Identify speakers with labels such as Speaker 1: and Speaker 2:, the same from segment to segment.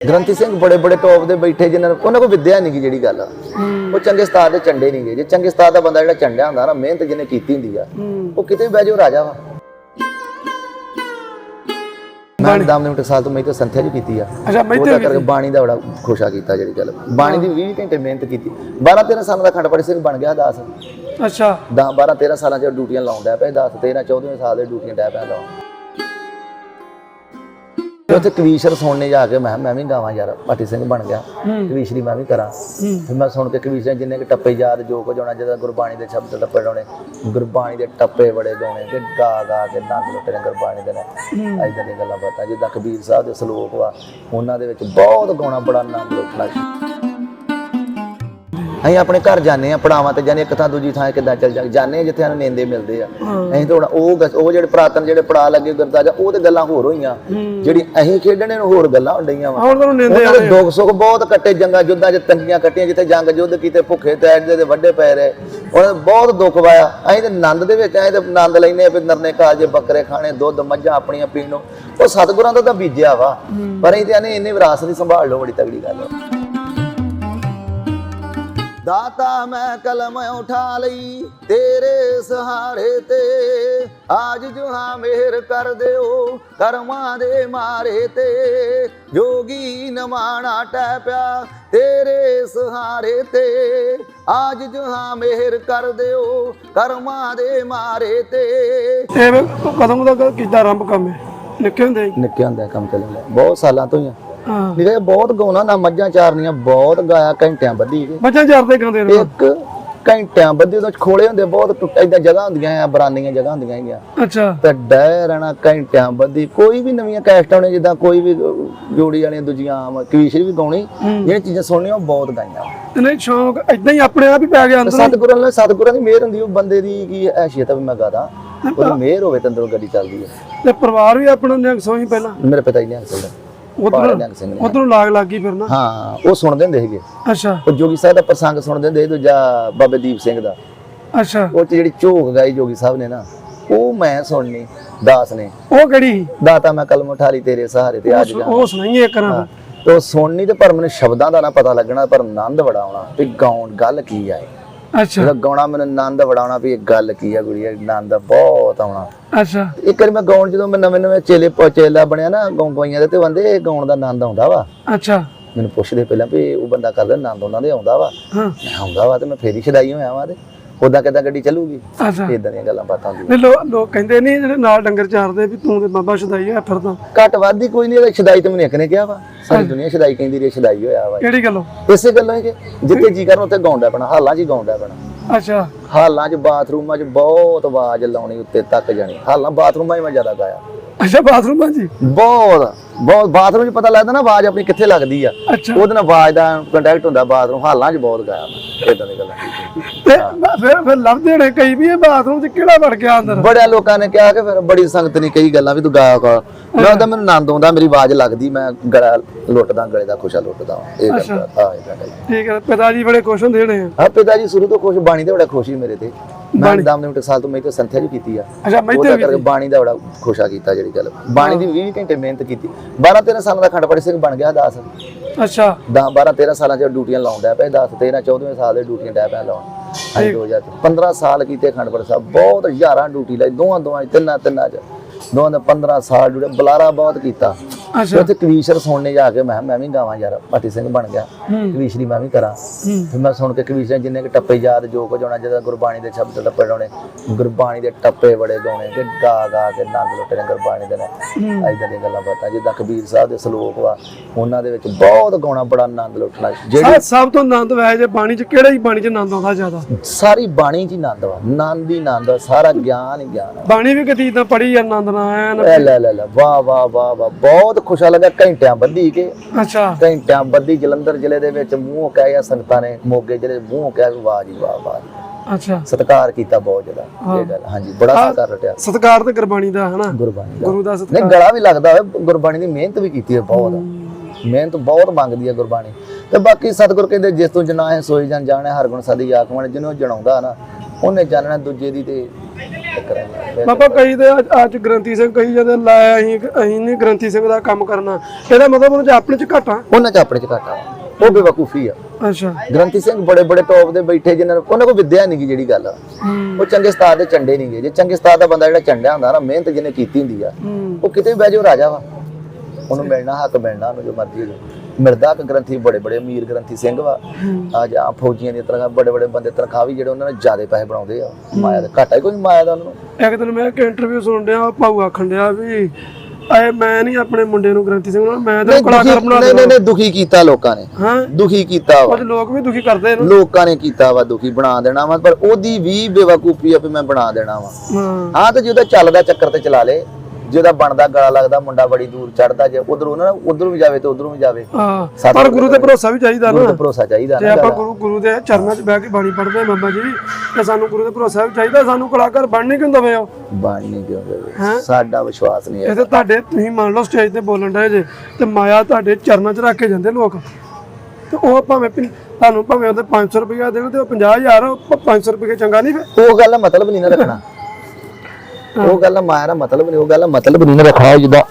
Speaker 1: ਗ੍ਰੰਥੀ ਸਿੰਘ ਬੜੇ ਬੜੇ ਟੌਪ ਦੇ ਬੈਠੇ ਜਿਨ੍ਹਾਂ ਨੂੰ ਉਹਨਾਂ ਕੋਲ ਵਿਦਿਆ ਨਹੀਂ ਗੀ ਜਿਹੜੀ ਗੱਲ। ਉਹ ਚੰਗੇ ਉਸਤਾਦ ਦੇ ਚੰਡੇ ਨਹੀਂ ਗਏ ਜੇ ਚੰਗੇ ਉਸਤਾਦ ਦਾ ਬੰਦਾ ਜਿਹੜਾ ਚੰਡਿਆ ਹੁੰਦਾ ਨਾ ਮਿਹਨਤ ਜਿਹਨੇ ਕੀਤੀ ਹੁੰਦੀ ਆ ਉਹ ਕਿਤੇ ਵੀ ਬਹਿ ਜਾਓ ਰਾਜਾ ਵਾ। ਮੈਂ ਦਾਮ ਦੇ ਸਾਲ ਤੋਂ ਮੈਂ ਤਾਂ ਸੰਥਿਆ ਜੀ ਕੀਤੀ ਆ।
Speaker 2: ਅੱਛਾ ਮੈਂ
Speaker 1: ਉਹਦਾ ਕਰਕੇ ਬਾਣੀ ਦਾ ਬੜਾ ਖੁਸ਼ਾ ਕੀਤਾ ਜਿਹੜੀ ਗੱਲ। ਬਾਣੀ ਦੀ 20 ਘੰਟੇ ਮਿਹਨਤ ਕੀਤੀ। 12 13 ਸਾਲਾਂ ਦਾ ਖੰਡ ਪੜ੍ਹ ਸਿੰਘ ਬਣ ਗਿਆ ਦਾਸ।
Speaker 2: ਅੱਛਾ।
Speaker 1: 10 12 13 ਸਾਲਾਂ ਚ ਡਿਊਟੀਆਂ ਲਾਉਂਦਾ ਪਿਆ 10 13 14 ਸਾਲ ਦੇ ਡਿਊਟੀਆਂ ਡੈ ਪਿਆ ਤੇ ਉੱਥੇ ਕਵੀਸ਼ਰ ਸੁਣਨੇ ਜਾ ਕੇ ਮੈਂ ਕਿਹਾ ਮੈਂ ਵੀ ਗਾਵਾਂ ਯਾਰ ਪਾਟੀ ਸਿੰਘ ਬਣ ਗਿਆ। ਕਵੀਸ਼ਰੀ ਮੈਂ ਵੀ ਕਰਾਂ। ਫਿਰ ਮੈਂ ਸੁਣ ਕੇ ਕਵੀਸ਼ਰ ਜਿੰਨੇ ਕਿ ਟੱਪੇ ਯਾਦ ਜੋ ਕੁਝ ਹੋਣਾ ਜਦੋਂ ਗੁਰਬਾਣੀ ਦੇ ਸ਼ਬਦ ਟੱਪੇ ਗਾਉਣੇ ਗੁਰਬਾਣੀ ਦੇ ਟੱਪੇ ਬੜੇ ਗਾਉਣੇ ਕਿ ਗਾ ਗਾ ਕੇ ਨੰਦ ਲੁੱਟੇ ਨੇ ਗੁਰਬਾਣੀ ਦੇ ਨਾਲ। ਐਦਾਂ ਦੀਆਂ ਗੱਲਾਂ ਬਾਤਾਂ ਜਿੱਦਾਂ ਕਬੀਰ ਸਾਹਿਬ ਦੇ ਸ਼ਲੋਕ ਵਾ ਉਹਨਾਂ ਦੇ ਵਿੱਚ ਬਹੁਤ ਗਾਉਣਾ ਬੜਾ ਆਨੰਦ ਲੁੱਟਣਾ। ਅਸੀਂ ਆਪਣੇ ਘਰ ਜਾਂਦੇ ਆ ਪੜਾਵਾਂ ਤੇ ਜਾਂਦੇ ਇੱਕ ਥਾਂ ਦੂਜੀ ਥਾਂ ਕਿੱਦਾਂ ਚੱਲ ਜਾ ਜਾਂਦੇ ਜਿੱਥੇ ਸਾਨੂੰ ਨੇਂਦੇ ਮਿਲਦੇ ਆ। ਅਸੀਂ ਹੁਣ ਉਹ ਗ- ਉਹ ਜਿਹੜੇ ਪ੍ਰਾਤਨ ਜਿਹੜੇ ਪੜਾ ਲੱਗੇ ਗੁਰਦਾਜਾ ਉਹ ਤੇ ਗੱਲਾਂ ਹੋਰ ਹੋਈਆਂ। ਜਿਹੜੀ ਅਸੀਂ ਖੇਡਣੇ ਨੂੰ ਹੋਰ ਗੱਲਾਂ ਹੁੰਦੀਆਂ ਵਾ।
Speaker 2: ਹੁਣ ਤੁਹਾਨੂੰ ਨਿੰਦੇ
Speaker 1: ਉਹਨਾਂ ਦੇ ਦੁੱਖ ਸੁੱਖ ਬਹੁਤ ਕੱਟੇ ਜੰਗਾਂ ਜੁੱਦਾਂ 'ਚ ਤੰਗੀਆਂ ਕੱਟੀਆਂ ਜਿੱਥੇ ਜੰਗ ਯੁੱਧ ਕੀਤੇ ਭੁੱਖੇ ਤੈਰਦੇ ਤੇ ਵੱਡੇ ਪੈ ਰਹੇ। ਉਹਨਾਂ ਦੇ ਬਹੁਤ ਦੁੱਖ ਵਾਇਆ। ਅਸੀਂ ਤੇ ਆਨੰਦ ਦੇ ਵਿੱਚ ਆਏ ਤੇ ਆਨੰਦ ਲੈਨੇ ਆ ਵੀ ਨਰਨੇ ਕਾਜੇ ਬੱਕਰੇ ਖਾਣੇ ਦੁੱਧ ਮੱਝਾਂ ਆਪਣੀਆਂ ਪੀਣ ਨੂੰ। ਉਹ ਸਤਿਗੁਰਾਂ ਦਾ ਤਾਂ ਬੀਜਿਆ ਵਾ। ਪਰ ਅਸੀਂ ਤੇ ਆਨੇ ਇੰਨੇ ਵਿਰਾਸਤ ਦੀ ਸੰਭਾਲ ਲਓ ਬੜੀ ਤਗੜੀ ਗੱਲ ਆ। ਦਾਤਾ ਮੈਂ ਕਲਮ ਉਠਾ ਲਈ ਤੇਰੇ ਸਹਾਰੇ ਤੇ। ਆਜ ਜੁਹਾ ਮਿਹਰ ਕਰ ਦਿਓ ਕਰਮਾਂ ਦੇ ਮਾਰੇ ਤੇ। ਜੋਗੀ ਨਮਾਣਾ ਟੈ ਪਿਆ ਤੇਰੇ ਸਹਾਰੇ ਤੇ। ਆਜ ਜੁਹਾ ਮਿਹਰ ਕਰ ਦਿਓ ਕਰਮਾਂ ਦੇ ਮਾਰੇ ਤੇ।
Speaker 2: ਇਹ ਵੇ ਕਦੋਂ ਦਾ ਕੀਤਾ ਆਰੰਭ ਕੰਮ ਹੈ? ਨਿੱਕੇ ਹੁੰਦੇ ਹੀ।
Speaker 1: ਨਿੱਕੇ ਹੁੰਦਾ ਕੰਮ ਡਿਆ। ਬਹੁਤ ਸਾਲਾਂ ਤੋਂ ਹੀ ਆ। ਨਿਕੇ ਬਹੁਤ ਗਾਉਣਾ ਨਾ ਮੱਝਾਂ ਚਾਰਨੀਆਂ ਬਹੁਤ ਗਾਇਆ ਘੰਟਿਆਂ ਬੱਧੀ
Speaker 2: ਬੱਚਾ ਚਰਦੇ ਗਾਉਂਦੇ ਨੇ
Speaker 1: ਇੱਕ ਘੰਟਿਆਂ ਬੱਧੀ ਉਹਦੇ ਖੋਲੇ ਹੁੰਦੇ ਬਹੁਤ ਟੁੱਟ ਜਗ੍ਹਾ ਹੁੰਦੀਆਂ ਆ ਬਰਾਨੀਆਂ ਜਗ੍ਹਾ ਹੁੰਦੀਆਂ ਹੈਗੀਆਂ।
Speaker 2: ਅੱਛਾ।
Speaker 1: ਤੇ ਡੈ ਰਹਿਣਾ ਘੰਟਿਆਂ ਬੱਧੀ ਕੋਈ ਵੀ ਨਵੀਆਂ ਕੈਸਟ ਆਉਣੇ ਜਿੱਦਾਂ ਕੋਈ ਵੀ ਜੋੜੀ ਵਾਲੀਆਂ ਦੂਜੀਆਂ ਆਮ ਕਵੀਸ਼ਰੀ ਵੀ ਗਾਉਣੀ ਜਿਹੜੀਆਂ ਚੀਜ਼ਾਂ ਸੁਣਨੀਆਂ ਉਹ ਬਹੁਤ ਗਾਈਆਂ।
Speaker 2: ਨਹੀਂ ਸ਼ੌਂਕ ਇਦਾਂ ਹੀ ਆਪਣੇ ਆਪ ਹੀ ਪੈ ਗਿਆ ਅੰਦਰ।
Speaker 1: ਸਤਿਗੁਰਾਂ ਨਾਲ ਸਤਿਗੁਰਾਂ ਦੀ ਮਿਹਰ ਹੁੰਦੀ ਉਹ ਬੰਦੇ ਦੀ ਕੀ ਹੈਸੀਅਤ ਆ ਵੀ ਮੈਂ ਗਾਦਾ। ਉਹਦੀ ਮਿਹਰ ਹੋਵੇ ਤਾਂ ਅੰਦਰੋਂ ਗੱਡੀ ਚੱਲਦੀ ਹੈ।
Speaker 2: ਤੇ ਪਰਿਵਾਰ ਵੀ ਆਪਣਾ ਨਿਹੰਗ ਸੋਹੀ ਪਹਿਲਾਂ।
Speaker 1: ਮੇਰੇ ਪਿਤਾ ਜੀ ਨੇ ਅੰਕਲ ਦਾ
Speaker 2: ਉਧਰ
Speaker 1: ਪਾਲ ਨਿਹੰਗ ਸਿੰਘ ਨੇ।
Speaker 2: ਉਧਰੋਂ ਲਾਗ ਲੱਗ ਗਈ ਫਿਰ ਨਾ।
Speaker 1: ਹਾਂ ਉਹ ਸੁਣਦੇ ਹੁੰਦੇ ਸੀਗੇ।
Speaker 2: ਅੱਛਾ।
Speaker 1: ਉਹ ਜੋਗੀ ਸਾਹਿਬ ਦਾ ਪ੍ਰਸੰਗ ਸੁਣਦੇ ਹੁੰਦੇ ਸੀ ਦੂਜਾ ਬਾਬੇ ਦੀਪ ਸਿੰਘ ਦਾ।
Speaker 2: ਅੱਛਾ।
Speaker 1: ਉਹ 'ਚ ਜਿਹੜੀ ਝੋਕ ਗਾਈ ਜੋਗੀ ਸਾਹਿਬ ਨੇ ਨਾ ਉਹ ਮੈਂ ਸੁਣਨੀ ਦਾਸ ਨੇ।
Speaker 2: ਉਹ ਕਿਹੜੀ?
Speaker 1: ਦਾਤਾ ਮੈਂ ਕਲਮ ਉਠਾ ਲਈ ਤੇਰੇ ਸਹਾਰੇ ਤੇ
Speaker 2: ਉਹ ਸੁਣਾਈਏ
Speaker 1: ਤੋ। ਸੁਣਨੀ ਤੇ ਪਰ ਮੈਨੂੰ ਸ਼ਬਦਾਂ ਦਾ ਨਾ ਪਤਾ ਲੱਗਣਾ ਪਰ ਆਨੰਦ ਬੜਾ ਆਉਣਾ ਵੀ ਗਾਉਣ ਗੱਲ ਕੀ ਆ ਇਹ
Speaker 2: ਅੱਛਾ।
Speaker 1: ਜਿਹੜਾ ਗਾਉਣਾ ਮੈਨੂੰ ਆਨੰਦ ਬੜਾ ਆਉਣਾ ਵੀ ਇਹ ਗੱਲ ਕੀ ਆ ਗੁੜੀਆ ਆਨੰਦ ਬਹੁਤ ਆਉਣਾ।
Speaker 2: ਅੱਛਾ।
Speaker 1: ਇੱਕ ਵਾਰੀ ਮੈਂ ਗਾਉਣ ਜਦੋਂ ਮੈਂ ਨਵੇਂ ਨਵੇਂ ਚੇਲੇ ਚੇਲਾ ਬਣਿਆ ਨਾ ਗਾਉਂਗਾਈਆਂ ਦੇ ਤੇ ਬੰਦੇ ਗਾਉਣ ਦਾ ਆਨੰਦ ਆਉਂਦਾ ਵਾ।
Speaker 2: ਅੱਛਾ।
Speaker 1: ਮੈਨੂੰ ਪੁੱਛਦੇ ਪਹਿਲਾਂ ਵੀ ਉਹ ਬੰਦਾ ਕਰਦਾ ਆਨੰਦ ਉਹਨਾਂ ਦੇ ਆਉਂਦਾ ਵਾ।
Speaker 2: ਹਾਂ।
Speaker 1: ਮੈਂ ਆਉਂਦਾ ਵਾ ਤੇ ਮੈਂ ਫੇਰ ਛਡਾਈ ਹੋਇਆ ਵਾ ਤੇ। ਉਦਾਂ ਕਿਦਾਂ ਗੱਡੀ ਚੱਲੂਗੀ?
Speaker 2: ਅੱਛਾ।
Speaker 1: ਇਦਾਂ ਦੀਆਂ ਗੱਲਾਂ ਬਾਤਾਂ ਹੁੰਦੀਆਂ।
Speaker 2: ਨਹੀਂ ਲੋ- ਲੋਕ ਕਹਿੰਦੇ ਨਹੀਂ ਜਿਹੜੇ ਨਾਲ ਡੰਗਰ ਚਾਰਦੇ ਵੀ ਤੂੰ ਤੇ ਬਾਬਾ ਸ਼ਦਾਈ ਆ ਫਿਰਦਾ
Speaker 1: ਘੱਟ ਵੱਧ ਹੀ ਕੋਈ ਨਹੀਂ ਇਹਦਾ ਛਡਾਈ ਤੇ ਮੈਨੂੰ ਇੱਕ ਨੇ ਕਿਹਾ ਵਾ। ਸਾਰੀ ਦੁਨੀਆ ਛਡਾਈ ਕਹਿੰਦੀ ਰਹੀ ਛਡਾਈ ਹੋਇਆ ਵਾ।
Speaker 2: ਕਿਹੜੀ ਗੱਲੋਂ?
Speaker 1: ਇਸੇ ਗੱਲੋਂ ਹੀ ਕਿ ਜਿੱਥੇ ਜੀ ਕਰਨ ਉੱਥੇ ਗਾਉਂਦਾ ਪੈਣਾ ਹਾਲਾਂ 'ਚ ਹੀ ਗਾਉਂਦਾ ਪੈਣਾ
Speaker 2: ਅੱਛਾ।
Speaker 1: ਹਾਲਾਂ 'ਚ ਬਾਥਰੂਮਾਂ 'ਚ ਬਹੁਤ ਆਵਾਜ਼ ਲਾਉਣੀ ਉੱਤੇ ਤੱਕ ਜਾਣੀ। ਹਾਲਾਂ ਬਾਥਰੂਮਾਂ 'ਚ ਮੈਂ ਜ਼ਿਆਦਾ ਗਾਇਆ।
Speaker 2: ਅੱਛਾ ਬਾਥਰੂਮਾਂ ਜੀ
Speaker 1: ਬਹੁਤ ਬਹੁਤ ਬਾਥਰੂਮ 'ਚ ਪਤਾ ਲੱਗਦਾ ਨਾ ਆਵਾਜ਼ ਆਪਣੀ ਕਿੱਥੇ ਲੱਗਦੀ ਆ।
Speaker 2: ਅੱਛਾ।
Speaker 1: ਉਹਦੇ ਨਾਲ ਆਵਾਜ਼ ਦਾ ਕੰਟੈਕਟ ਹੁੰਦਾ ਬਾਥਰੂਮ ਹਾਲਾਂ 'ਚ ਬਹੁਤ ਗਾਇਆ ਮੈਂ ਇਦਾਂ ਦੀ ਗੱਲਾਂ।
Speaker 2: ਤੇ ਬ- ਫਿਰ ਫਿਰ ਲੱਭਦੇ ਨੇ ਕਈ ਵੀ ਇਹ ਬਾਥਰੂਮ 'ਚ ਕਿਹੜਾ ਵੜ ਗਿਆ ਅੰਦਰ?
Speaker 1: ਬੜਿਆ ਲੋਕਾਂ ਨੇ ਕਿਹਾ ਕਿ ਫਿਰ ਬੜੀ ਸੰਗਤ ਨੇ ਕਈ ਗੱਲਾਂ ਵੀ ਤੂੰ ਗਾਇਆ ਕਰ। ਮੈਂ ਉਹਦਾ ਮੈਨੂੰ ਆਨੰਦ ਆਉਂਦਾ ਮੇਰੀ ਆਵਾਜ਼ ਲੱਗਦੀ ਮੈਂ ਗਲਾ ਲੁੱਟਦਾ ਗਲੇ ਦਾ ਖੁਸ਼ਾ ਲੁੱਟਦਾ ਵਾਂ। ਇਹ ਗੱਲ ਆ ਇਹ ਗੱਲ
Speaker 2: ਠੀਕ ਹੈ ਪਿਤਾ ਜੀ ਬੜੇ ਖੁਸ਼ ਹੁੰਦੇ ਨੇ
Speaker 1: ਆ। ਪਿਤਾ ਜੀ ਸ਼ੁਰੂ ਤੋਂ ਖੁਸ਼ ਬਾਣੀ ਤੇ ਬੜਾ ਖੁਸ਼ ਸੀ ਮੇਰੇ ਤੇ। ਮੈਂ ਦਾਮ ਦੇ ਸਾਲ ਤੋਂ ਮੈਂ ਤਾਂ ਸੰਥਿਆ ਜੀ ਕੀਤੀ ਆ।
Speaker 2: ਅੱਛਾ ਮੈਂ
Speaker 1: ਉਹਦਾ ਕਰਕੇ ਬਾਣੀ ਦਾ ਬੜਾ ਖੁਸ਼ਾ ਕੀਤਾ ਜਿਹੜੀ ਗੱਲ। ਬਾਣੀ ਦੀ 20 ਘੰਟੇ ਮਿਹਨਤ ਕੀਤੀ। 12 13 ਸਾਲਾਂ ਦਾ ਖੰਡ ਪੜ੍ਹ ਸਿੰਘ ਬਣ ਗਿਆ ਦਾਸ।
Speaker 2: ਅੱਛਾ।
Speaker 1: 10 12 13 ਸਾਲਾਂ ਚ ਡਿਊਟੀਆਂ ਲਾਉਂਦਾ ਪਿਆ 10 13 14 ਸਾਲ ਦੇ ਡਿਊਟੀਆਂ ਡੈ ਪਿਆ ਲਾਉਣ। 2000 15 ਸਾਲ ਕੀਤੇ ਖੰਡ ਪੜ੍ਹ ਸਾਹਿਬ। ਬਹੁਤ ਹਜ਼ਾਰਾਂ ਡਿਊਟੀ ਲਾਈ। ਦੋਵਾਂ ਦੋਵਾਂ 'ਚ, ਤਿੰਨਾਂ ਤਿੰਨਾਂ ਚ। ਦੋਵਾਂ ਦੇ 15 ਸਾਲ ਜੁੜੇ ਬੁਲਾਰਾ ਬਹੁਤ ਕੀਤਾ।
Speaker 2: ਅੱਛਾ।
Speaker 1: ਉੱਥੇ ਕਵੀਸ਼ਰ ਸੁਣਨੇ ਜਾ ਕੇ ਮੈਂ ਮੈਂ ਵੀ ਗਾਵਾਂ ਯਾਰ ਪਾਟੀ ਸਿੰਘ ਬਣ ਗਿਆ। ਕਵੀਸ਼ਰੀ ਮੈਂ ਵੀ ਕਰਾਂ। ਫਿਰ ਮੈਂ ਸੁਣ ਕੇ ਕਵੀਸ਼ਰ ਜਿੰਨੇ ਕਿ ਟੱਪੇ ਯਾਦ ਜੋ ਕੁਝ ਹੋਣਾ ਜਦੋਂ ਗੁਰਬਾਣੀ ਦੇ ਸ਼ਬਦ ਟੱਪੇ ਗਾਉਣੇ ਗੁਰਬਾਣੀ ਦੇ ਟੱਪੇ ਬੜੇ ਗਾਉਣੇ ਕਿ ਗਾ ਗਾ ਕੇ ਨੰਦ ਲੁੱਟੇ ਨੇ ਗੁਰਬਾਣੀ ਦੇ ਨਾਲ। ਐਦਾਂ ਦੀਆਂ ਗੱਲਾਂ ਬਾਤਾਂ ਜਿੱਦਾਂ ਕਬੀਰ ਸਾਹਿਬ ਦੇ ਸ਼ਲੋਕ ਵਾ ਉਹਨਾਂ ਦੇ ਵਿੱਚ ਬਹੁਤ ਗਾਉਣਾ ਬੜਾ ਆਨੰਦ ਲੁੱਟਣਾ। ਜਿਹੜੀ
Speaker 2: ਸਭ- ਤੋਂ ਆਨੰਦ ਵੈ ਜੇ ਬਾਣੀ 'ਚ ਕਿਹੜਾ ਹੀ ਬਾਣੀ 'ਚ ਆਨੰਦ ਆਉਂਦਾ ਜ਼ਿਆਦਾ?
Speaker 1: ਸਾਰੀ ਬਾਣੀ ਚ ਹੀ ਆਨੰਦ ਵਾ। ਆਨੰਦ ਹੀ ਆਨੰਦ ਸਾਰਾ ਗਿਆਨ ਹੀ ਗਿਆਨ
Speaker 2: ਬਾਣੀ ਵੀ ਕਦੀ ਇਦਾਂ ਪੜੀ ਆਨੰਦ ਐਨ
Speaker 1: ਲੈ ਲੈ ਲੈ ਲੈ ਵਾਹ ਵਾਹ ਵਾਹ ਵਾਹ ਬਹੁਤ ਖੁਸ਼ਾ ਲੱਗਾ ਘੰਟਿਆਂ ਬੱਧੀ ਕੇ।
Speaker 2: ਅੱਛਾ।
Speaker 1: ਘੰਟਿਆਂ ਬੱਧੀ ਜਲੰਧਰ ਜ਼ਿਲ੍ਹੇ ਦੇ ਵਿੱਚ ਮੂੰਹ ਕਹਿ ਗਿਆ ਸੰਗਤਾਂ ਨੇ ਮੋਗੇ ਜ਼ਿਲ੍ਹੇ ਮੂੰਹ ਕਹਿ ਕੇ ਵਾਹ ਜੀ ਵਾਹ ਵਾਹ
Speaker 2: ਅੱਛਾ।
Speaker 1: ਸਤਿਕਾਰ ਕੀਤਾ ਬਹੁਤ ਜ਼ਿਆਦਾ ਇਹ ਗੱਲ ਹਾਂਜੀ ਬੜਾ ਸਤਿਕਾਰ ਰਟਿਆ।
Speaker 2: ਸਤਿਕਾਰ ਤੇ ਗੁਰਬਾਣੀ ਦਾ ਹਨਾ?
Speaker 1: ਗੁਰਬਾਣੀ ਦਾ।
Speaker 2: ਗੁਰੂ ਦਾ
Speaker 1: ਨਹੀਂ
Speaker 2: ਸਤਿਕਾਰ।
Speaker 1: ਗਲਾ ਵੀ ਲੱਗਦਾ ਹੋਵੇ ਗੁਰਬਾਣੀ ਦੀ ਮਿਹਨਤ ਵੀ ਕੀਤੀ ਹੈ ਬਹੁਤ। ਮਿਹਨਤ ਬਹੁਤ ਮੰਗਦੀ ਹੈ ਗੁਰਬਾਣੀ। ਤੇ ਬਾਕੀ ਸਤਿਗੁਰ ਕਹਿੰਦੇ ਜਿਸ ਤੋਂ ਜਨਾ ਹੈ ਸੋਈ ਜਨ ਜਾਣੇ ਹਰ ਗੁਣ ਸਾਦੀ ਆਖਵਣ ਜਿਹਨੂੰ ਜਣਾਉਂਦਾ ਨਾ ਉਹਨੇ ਜਾਣਨਾ ਦੂਜੇ ਦੀ ਤੇ ਟੱਕਰਾਂ
Speaker 2: ਬਾਬਾ ਕਈ ਤੇ ਅੱਜ- ਗ੍ਰੰਥੀ ਸਿੰਘ ਕਹੀ ਜਾਂਦੇ ਲੈ ਅਸੀਂ ਅਸੀਂ ਨਹੀਂ ਗ੍ਰੰਥੀ ਸਿੰਘ ਦਾ ਕੰਮ ਕਰਨਾ। ਇਹਦਾ ਮਤਲਬ ਉਹਨਾਂ ਚ ਆਪਣੇ ਚ ਘਾਟਾ?
Speaker 1: ਉਹਨਾਂ ਚ ਆਪਣੇ ਚ ਘਾਟਾ। ਉਹ ਬੇਵਕੂਫੀ ਆ।
Speaker 2: ਅੱਛਾ।
Speaker 1: ਗ੍ਰੰਥੀ ਸਿੰਘ ਬੜੇ ਬੜੇ ਟੌਪ ਦੇ ਬੈਠੇ ਜਿਨ੍ਹਾਂ ਨੂੰ ਉਹਨਾਂ ਕੋਲ ਵਿਦਿਆ ਨਹੀਂ ਗੀ ਜਿਹੜੀ ਗੱਲ ਆ। ਉਹ ਚੰਗੇ ਉਸਤਾਦ ਦੇ ਚੰਡੇ ਨਹੀਂ ਗੇ ਜੇ ਚੰਗੇ ਉਸਤਾਦ ਦਾ ਬੰਦਾ ਜਿਹੜਾ ਚੰਡਿਆ ਹੁੰਦਾ ਨਾ ਮਿਹਨਤ ਜਿਹਨੇ ਕੀਤੀ ਹੁੰਦੀ ਆ ਉਹ ਕਿਤੇ ਵੀ ਬਹਿ ਜਾਓ ਰਾਜਾ ਵਾ। ਉਹਨੂੰ ਮਿਲਣਾ ਹੱਕ ਮਿਲਣਾ ਉਹਨੂੰ ਜੋ ਮਰਜ਼ੀ ਹੋ। ਮਿਰਦਾ ਕ ਗ੍ਰੰਥੀ ਬੜੇ ਬੜੇ ਅਮੀਰ ਗ੍ਰੰਥੀ ਸਿੰਘ ਵਾ। ਆ ਜਾਂ ਫੌਜੀਆਂ ਦੀ ਤਰ੍ਹਾਂ ਬੜੇ ਬੜੇ ਬੰਦੇ ਤਨਖਾਹ ਵੀ ਜਿਹੜੇ ਉਹਨਾਂ ਨੇ ਜ਼ਿਆਦਾ ਪੈਸੇ ਬਣਾਉਂਦੇ ਆ। ਮਾਇਆ ਦਾ ਘਾਟਾ ਹੀ ਕੋਈ ਮਾਇਆ ਦਾ ਉਹਨਾਂ ਨੂੰ।
Speaker 2: ਇੱਕ ਦਿਨ ਮੈਂ ਇੱਕ ਇੰਟਰਵਿਊ ਸੁਣ ਰਿਹਾ ਭਾਊ ਆਖਣ ਡਿਆ ਵੀ ਆਏ ਮੈਂ ਨਹੀਂ ਆਪਣੇ ਮੁੰਡੇ ਨੂੰ ਗ੍ਰੰਥੀ ਸਿੰਘ ਬਣਾਉਣਾ ਮੈਂ ਤਾਂ ਕਲਾਕਾਰ
Speaker 1: ਦੁਖੀ-
Speaker 2: ਬਣਾ
Speaker 1: ਨਹੀਂ ਨਹੀਂ ਨਹੀਂ ਦੁਖੀ ਕੀਤਾ ਲੋਕਾਂ ਨੇ।
Speaker 2: ਹਾਂ।
Speaker 1: ਦੁਖੀ ਕੀਤਾ ਵਾ।
Speaker 2: ਕੁਝ ਲੋਕ ਵੀ ਦੁਖੀ ਕਰਦੇ ਨੇ।
Speaker 1: ਲੋਕਾਂ ਨੇ ਕੀਤਾ ਵਾ ਦੁਖੀ ਬਣਾ ਦੇਣਾ ਵਾ ਪਰ ਉਹਦੀ ਵੀ ਬੇਵਕੂਫੀ ਆ ਵੀ ਮੈਂ ਬਣਾ ਦੇਣਾ ਵਾ।
Speaker 2: ਹਾਂ।
Speaker 1: ਹਾਂ ਤੇ ਜਿਹਦਾ ਚੱਲਦਾ ਚੱਕਰ ਤੇ ਚਲਾ ਲੇ। ਜਿਹਦਾ ਬਣਦਾ ਗਲਾ ਲੱਗਦਾ ਮੁੰਡਾ ਬੜੀ ਦੂਰ ਚੜਦਾ ਜੇ ਉਧਰੋਂ ਨਾ ਉਧਰੋਂ ਵੀ ਜਾਵੇ ਤੇ ਉਧਰੋਂ ਵੀ ਜਾਵੇ।
Speaker 2: ਹਾਂ ਪਰ ਗੁਰੂ ਤੇ ਭਰੋਸਾ ਵੀ ਚਾਹੀਦਾ
Speaker 1: ਗੁਰੂ
Speaker 2: ਨਾ
Speaker 1: ਤੇ ਭਰੋਸਾ ਚਾਹੀਦਾ
Speaker 2: ਜੇ ਆਪਾਂ। ਗੁਰੂ ਗੁਰੂ ਦੇ ਚਰਨਾਂ 'ਚ ਬਹਿ ਕੇ ਬਾਣੀ ਪੜ੍ਹਦੇ ਬਾਬਾ ਜੀ ਤੇ ਸਾਨੂੰ ਗੁਰੂ ਤੇ ਭਰੋਸਾ ਵੀ ਚਾਹੀਦਾ ਸਾਨੂੰ ਕਲਾਕਾਰ ਬਣਨੇ ਕਿਉਂ ਦਵੇ ਹੋ
Speaker 1: ਬਣ ਨਹੀਂ ਕਿਉਂ
Speaker 2: ਹੈਂ?
Speaker 1: ਸਾਡਾ ਵਿਸ਼ਵਾਸ ਨਹੀਂ ਹੈ
Speaker 2: ਇਹ ਤੇ ਤੁਹਾਡੇ ਤੁਸੀਂ ਮੰਨ ਲਓ ਸਟੇਜ ਤੇ ਬੋਲਣ ਡਏ ਜੇ ਤੇ ਮਾਇਆ ਤੁਹਾਡੇ ਚਰਨਾਂ 'ਚ ਰੱਖ ਕੇ ਜਾਂਦੇ ਲੋਕ। ਤੇ ਉਹ ਭਾਵੇਂ ਤੁਹਾਨੂੰ ਭਾਵੇਂ ਉਹਦੇ 500 ਰੁਪਇਆ ਦੇਣ ਤੇ ਉਹ 50000 ਉਹ 500 ਰੁਪਏ ਚੰਗਾ ਨਹੀਂ ਫਿਰ?
Speaker 1: ਉਹ ਗੱਲ ਦਾ ਮਤਲਬ ਨਹੀਂ ਨਾ ਰੱਖਣਾ। ਉਹ ਗੱਲ ਦਾ ਮਤਲਬ ਨਹੀਂ ਉਹ ਗੱਲ ਮਤਲਬ ਨਹੀਂ ਰੱਖਣਾ ਜਦੋਂ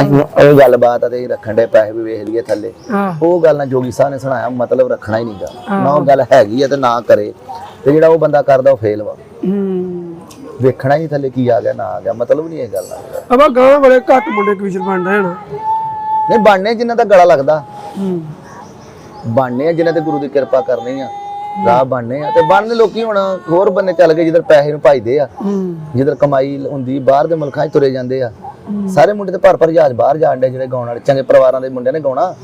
Speaker 1: ਅਸੀਂ ਇਹ ਗੱਲਬਾਤ ਆ ਤੇ ਰੱਖਣ ਦੇ ਪੈਸੇ ਵੀ ਵੇਖ ਲਈਏ ਥੱਲੇ। ਉਹ ਗੱਲ ਨਾ ਜੋਗੀ ਸਾਹਿਬ ਨੇ ਸੁਣਾਇਆ ਮਤਲਬ ਰੱਖਣਾ ਹੀ ਨਹੀਂਗਾ। ਨਾ ਉਹ ਗੱਲ ਹੈਗੀ ਆ ਤੇ ਨਾ ਕਰੇ। ਤੇ ਜਿਹੜਾ ਉਹ ਬੰਦਾ ਕਰਦਾ ਉਹ ਫੇਲ ਵਾ। ਵੇਖਣਾ ਹੀ ਥੱਲੇ ਕੀ ਆ ਗਿਆ ਨਾ ਆ ਗਿਆ। ਮਤਲਬ ਨਹੀਂ ਇਹ ਗੱਲ ਦਾ।
Speaker 2: ਅਬਾ ਗਾਂ ਬੜੇ ਘੱਟ ਮੁੰਡੇ ਕਵੀਸ਼ਰ ਬਣ ਰਹੇ ਹਨ
Speaker 1: ਨਹੀਂ ਬਣਨੇ ਜਿਨ੍ਹਾਂ ਦਾ ਗਲਾ ਲੱਗਦਾ। ਬਣਨੇ ਆ ਜਿਨ੍ਹਾਂ ਤੇ ਗੁਰੂ ਦੀ ਕਿਰਪਾ ਕਰਨੀ ਆ। ਰਾਹ ਬਣਨੇ ਆ। ਤੇ ਬਣਨੇ ਲੋਕੀ ਹੁਣ ਹੋਰ ਬੰਨੇ ਚੱਲ ਗਏ ਜਿੱਧਰ ਪੈਸੇ ਨੂੰ ਭਾਈਦੇ ਆ। ਜਿੱਧਰ ਕਮਾਈ ਹੁੰਦੀ ਬਾਹਰ ਦੇ ਮੁਲਕਾਂ 'ਚ ਤੁਰੇ ਜਾਂਦੇ ਆ। ਸਾਰੇ ਮੁੰਡੇ ਤੇ ਭਰ ਭਰ ਜਹਾਜ਼ ਬਾਹਰ ਜਾਣ ਦੇ ਜਿਹੜੇ ਗਾਉਣ ਵਾਲੇ। ਚੰਗੇ ਪਰਿਵਾਰਾਂ ਦੇ ਮੁੰਡਿਆਂ ਨੇ ਗਾਉਣਾ।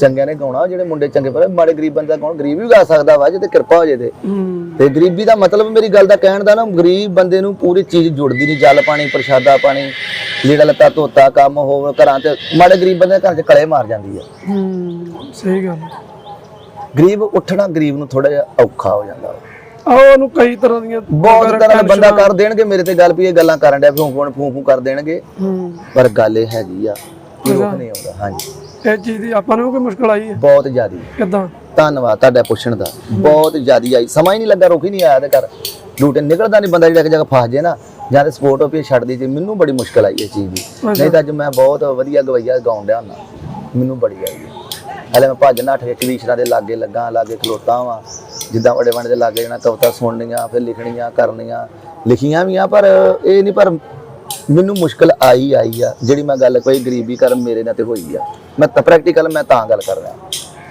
Speaker 1: ਚੰਗਿਆਂ ਨੇ ਗਾਉਣਾ ਜਿਹੜੇ ਮੁੰਡੇ ਚੰਗੇ ਪਰ ਮਾੜੇ ਗਰੀਬ ਬੰਦਾ ਗਾਉਣ ਗਰੀਬ ਵੀ ਗਾ ਸਕਦਾ ਵਾ ਜੇ ਤੇ ਕਿਰਪਾ ਹੋ ਜੇ ਤੇ। ਤੇ ਗਰੀਬੀ ਦਾ ਮਤਲਬ ਮੇਰੀ ਗੱਲ ਦਾ ਕਹਿਣ ਦਾ ਨਾ ਗਰੀਬ ਬੰਦੇ ਨੂੰ ਪੂਰੀ ਚੀਜ਼ ਜੁੜਦੀ ਨਹੀਂ। ਜਲ ਪਾਣੀ ਪ੍ਰਸ਼ਾਦਾ ਪਾਣੀ ਲੀੜਾ ਲੱਤਾ ਧੋਤਾ ਕੰਮ ਹੋਵੇ ਘਰਾਂ 'ਚ ਮਾੜੇ ਗਰੀਬ ਬੰਦੇ ਦੇ ਘਰ 'ਚ ਕਲੇ ਮਾਰ ਜਾਂਦੀ ਆ।
Speaker 2: ਹੂੰ। ਸਹੀ ਗੱਲ।
Speaker 1: ਗਰੀਬ ਉੱਠਣਾ ਗਰੀਬ ਨੂੰ ਥੋੜਾ ਜਿਹਾ ਔਖਾ ਹੋ ਜਾਂਦਾ।
Speaker 2: ਆ ਉਹਨੂੰ ਕਈ ਤਰ੍ਹਾਂ ਦੀਆਂ
Speaker 1: ਬਹੁਤ ਤਰ੍ਹਾਂ ਦੇ ਬੰਦਾ ਕਰ ਦੇਣਗੇ ਮੇਰੇ ਤੇ ਗੱਲ ਵੀ ਇਹ ਗੱਲਾਂ ਕਰਨ ਡਿਆ ਫੂੰ ਫੂੰ ਫੂੰ ਫੂੰ ਕਰ ਦੇਣਗੇ। ਪਰ ਗੱਲ ਇਹ ਹੈਗੀ ਆ ਕਿ ਰੁਕ ਨਹੀਂ ਆਉਂਦਾ ਹਾਂਜੀ।
Speaker 2: ਇਹ ਚੀਜ਼ ਦੀ ਆਪਾਂ ਨੂੰ ਕੋਈ ਮੁਸ਼ਕਲ ਆਈ ਹੈ?
Speaker 1: ਬਹੁਤ ਜ਼ਿਆਦੀ।
Speaker 2: ਕਿਦਾਂ?
Speaker 1: ਧੰਨਵਾਦ ਤੁਹਾਡਾ ਪੁੱਛਣ ਦਾ। ਬਹੁਤ ਜ਼ਿਆਦੀ ਆਈ। ਸਮਾਂ ਹੀ ਨਹੀਂ ਲੱਗਾ ਰੁਕ ਹੀ ਨਹੀਂ ਆਇਆ ਤੇ ਕਰ ਡਿਊਟੀ ਨਿਕਲਦਾ ਨਹੀਂ ਬੰਦਾ ਜਿਹੜਾ ਇੱਕ ਜਗ੍ਹਾ ਫਸ ਜੇ ਨਾ ਜਾਂ ਤੇ ਸਪੋਰਟ ਪਈ ਛੱਡਦੀ ਤੇ ਮੈਨੂੰ ਬੜੀ ਮੁਸ਼ਕਲ ਆਈ ਇਹ ਚੀਜ਼ ਦੀ। ਨਹੀਂ ਤਾਂ ਅੱਜ ਮੈਂ ਬਹੁਤ ਵਧੀਆ ਗਵਈਆ ਗਾਉਣ ਡਿਆ ਹੁੰਦਾ। ਮੈਨੂੰ ਬੜੀ ਆਈ। ਹਲੇ ਮੈਂ ਭੱਜ ਨੱਠ ਕੇ ਕਵੀਸ਼ਰਾਂ ਦੇ ਲਾਗੇ ਲੱਗਾ ਲਾਗੇ ਖਲੋਤਾ ਵਾਂ। ਜਿੱਦਾਂ ਵੱਡੇ ਵੱਡੇ ਦੇ ਲਾਗੇ ਜਣਾ ਕਵਿਤਾ ਸੁਣਨੀਆਂ ਫਿਰ ਲਿਖਣੀਆਂ ਕਰਨੀਆਂ। ਲਿਖੀਆਂ ਵੀ ਆ ਪਰ ਇਹ ਨਹੀਂ ਪਰ ਮੈਨੂੰ ਮੁਸ਼ਕਲ ਆਈ ਆਈ ਆ। ਜਿਹੜੀ ਮੈਂ ਗੱਲ ਕੋਈ ਗਰੀਬੀ ਕਰਮ ਮੇਰੇ ਨਾਲ ਤੇ ਹੋਈ ਆ। ਮੈਂ ਤਾਂ ਪ੍ਰੈਕਟੀਕਲ ਮੈਂ ਤਾਂ ਗੱਲ ਕਰ ਰਿਹਾ।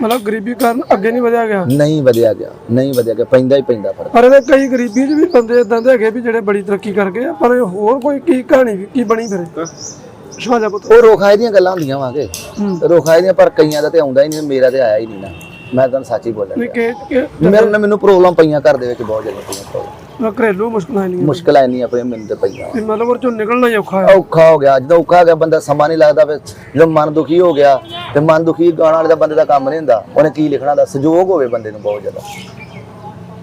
Speaker 2: ਮਤਲਬ ਗਰੀਬੀ ਕਾਰਨ ਅੱਗੇ ਨਹੀਂ ਵਧਿਆ ਗਿਆ?
Speaker 1: ਨਹੀਂ ਵਧਿਆ ਗਿਆ ਨਹੀਂ ਵਧਿਆ ਗਿਆ ਪੈਂਦਾ ਹੀ ਪੈਂਦਾ ਫ਼ਰਕ।
Speaker 2: ਪਰ ਇਹਦੇ ਕਈ ਗਰੀਬੀ 'ਚ ਵੀ ਬੰਦੇ ਇਦਾਂ ਦੇ ਹੈਗੇ ਵੀ ਜਿਹੜੇ ਬੜੀ ਤਰੱਕੀ ਕਰ ਗਏ ਆ, ਪਰ ਹੋਰ ਕੋਈ ਕੀ ਕਹਾਣੀ ਕੀ ਬਣੀ ਫਿਰ? ਸ਼ਾਜਾ ਪੁੱਤ।
Speaker 1: ਉਹ ਰੋਖਾਏ ਦੀਆਂ ਗੱਲਾਂ ਹੁੰਦੀਆਂ ਵਾਂਗੇ। ਰੋਖਾਏ ਦੀਆਂ ਪਰ ਕਈਆਂ ਦਾ ਤੇ ਆਉਂਦਾ ਹੀ ਨਹੀਂ ਮੇਰਾ ਤੇ ਆਇਆ ਹੀ ਨਹੀਂ ਨਾ। ਮੈਂ ਤੁਹਾਨੂੰ ਸੱਚ ਹੀ ਬੋਲਣ
Speaker 2: ਨਹੀਂ। ਕਿ
Speaker 1: ਮੇਰੇ ਨਾਲ ਮੈਨੂੰ ਪ੍ਰੋਬਲਮ ਪਈਆਂ ਘਰ ਦੇ ਵਿੱਚ ਬਹੁਤ ਜ਼ਿਆਦਾ ਪਈਆਂ problem।
Speaker 2: ਘਰੇਲੂ ਮੁਸ਼ਕਲਾਂ ਨਹੀਂ
Speaker 1: ਮੁਸ਼ਕਲਾਂ ਇੰਨੀਆਂ ਆਪਣੇ ਮੈਨੂੰ ਤੇ ਪਈਆਂ
Speaker 2: ਮਤਲਬ ਉਹ ਚੋਂ ਨਿਕਲਣਾ ਹੀ ਔਖਾ ਹੈ।
Speaker 1: ਔਖਾ ਹੋ ਗਿਆ ਜਦੋਂ ਔਖਾ ਹੋ ਗਿਆ ਬੰਦਾ ਸਮਾਂ ਨਹੀਂ ਲੱਗਦਾ ਫਿਰ। ਜਦੋਂ ਮਨ ਦੁਖੀ ਹੋ ਗਿਆ ਤੇ ਮਨ ਦੁਖੀ ਗਾਣਾ ਵਾਲੇ ਦਾ ਬੰਦੇ ਦਾ ਕੰਮ ਨਹੀਂ ਹੁੰਦਾ। ਉਹਨੇ ਕੀ ਲਿਖਣਾ ਦਾ ਸੰਜੋਗ ਹੋਵੇ ਬੰਦੇ ਨੂੰ ਬਹੁਤ ਜ਼ਿਆਦਾ।